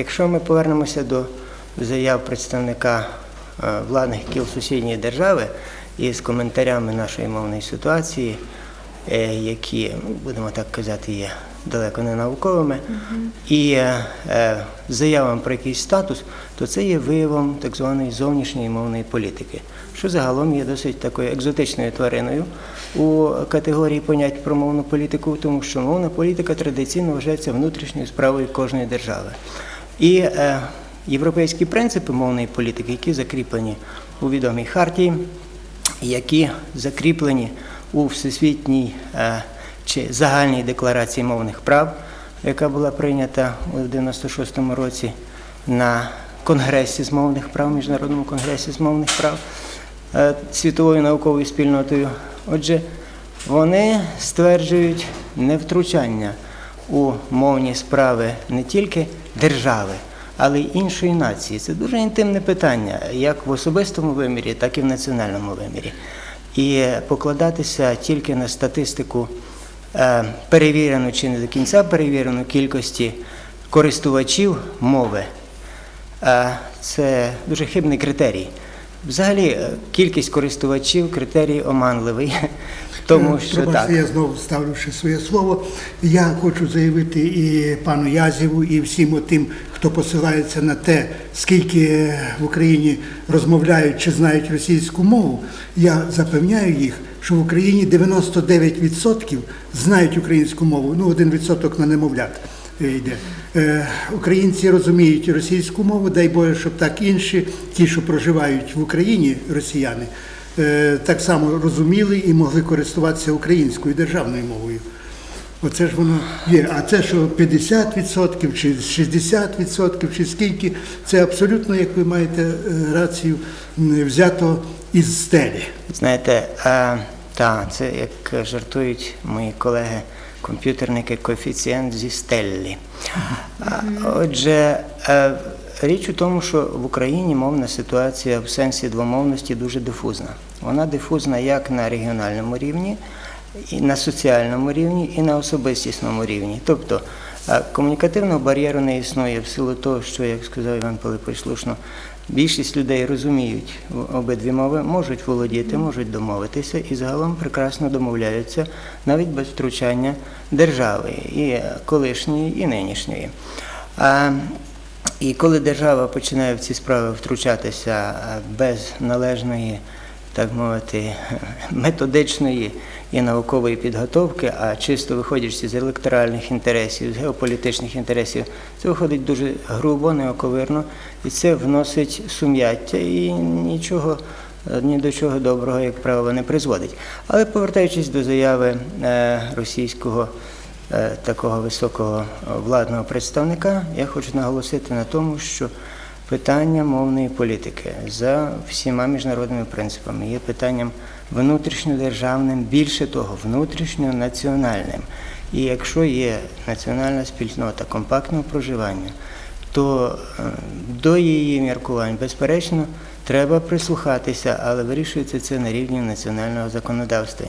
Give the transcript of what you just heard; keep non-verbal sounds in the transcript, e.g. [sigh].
Якщо ми повернемося до заяв представника е, владних кіл сусідньої держави із коментарями нашої мовної ситуації, е, які, ну, будемо так казати, є далеко не науковими, і е, е, про якийсь статус, то це є виявом так званої зовнішньої мовної політики, що загалом є досить такою екзотичною твариною у категорії понять про мовну політику, тому що мовна політика традиційно вважається внутрішньою справою кожної держави. І е, європейські принципи мовної політики, які закріплені у відомій хартії, які закріплені у всесвітній е, чи загальній декларації мовних прав, яка була прийнята у 96-му році на Конгресі з мовних прав, Міжнародному конгресі з мовних прав е, світовою науковою спільнотою. Отже, вони стверджують невтручання у мовні справи не тільки держави, але й іншої нації. Це дуже інтимне питання, як в особистому вимірі, так і в національному вимірі. І покладатися тільки на статистику е, перевірену чи не до кінця перевірену кількості користувачів мови, е, це дуже хибний критерій. Взагалі, е, кількість користувачів критерій оманливий, тому що Пробачте, так. я знову ставлю ще своє слово. Я хочу заявити і пану Язєву, і всім тим, хто посилається на те, скільки в Україні розмовляють чи знають російську мову. Я запевняю їх, що в Україні 99% знають українську мову, ну 1% на немовлят е, йде. Е, Українці розуміють російську мову, дай Боже, щоб так інші, ті, що проживають в Україні, росіяни, е, так само розуміли і могли користуватися українською державною мовою. Оце ж воно є. А це, що 50% чи 60% чи скільки, це абсолютно, як ви маєте е, рацію, взято із стелі. Знаєте, е, та, це як жартують мої колеги, комп'ютерники, коефіцієнт зі стеллі. Отже, е, річ у тому, що в Україні мовна ситуація в сенсі двомовності дуже дифузна. Вона дифузна як на регіональному рівні, і на соціальному рівні, і на особистісному рівні. Тобто е, комунікативного бар'єру не існує в силу того, що, як сказав Іван Пилипович слушно, більшість людей розуміють обидві мови, можуть володіти, можуть домовитися і загалом прекрасно домовляються навіть без втручання держави, і колишньої, і нинішньої. І коли держава починає в ці справи втручатися е, без належної, так мовити, [laughs] методичної і наукової підготовки, а чисто виходячи з електоральних інтересів, з геополітичних інтересів, це виходить дуже грубо, неоковирно, і це вносить сум'яття і нічого. е, Ні до чого доброго, як правило, не призводить. Але повертаючись до заяви е, російського такого високого е, владного представника, я хочу наголосити на тому, що питання мовної політики за всіма міжнародними принципами є питанням внутрішньодержавним, більше того, внутрішньонаціональним. І якщо є національна спільнота компактного проживання, то е, до її міркувань, безперечно, треба прислухатися, але вирішується це на рівні національного законодавства.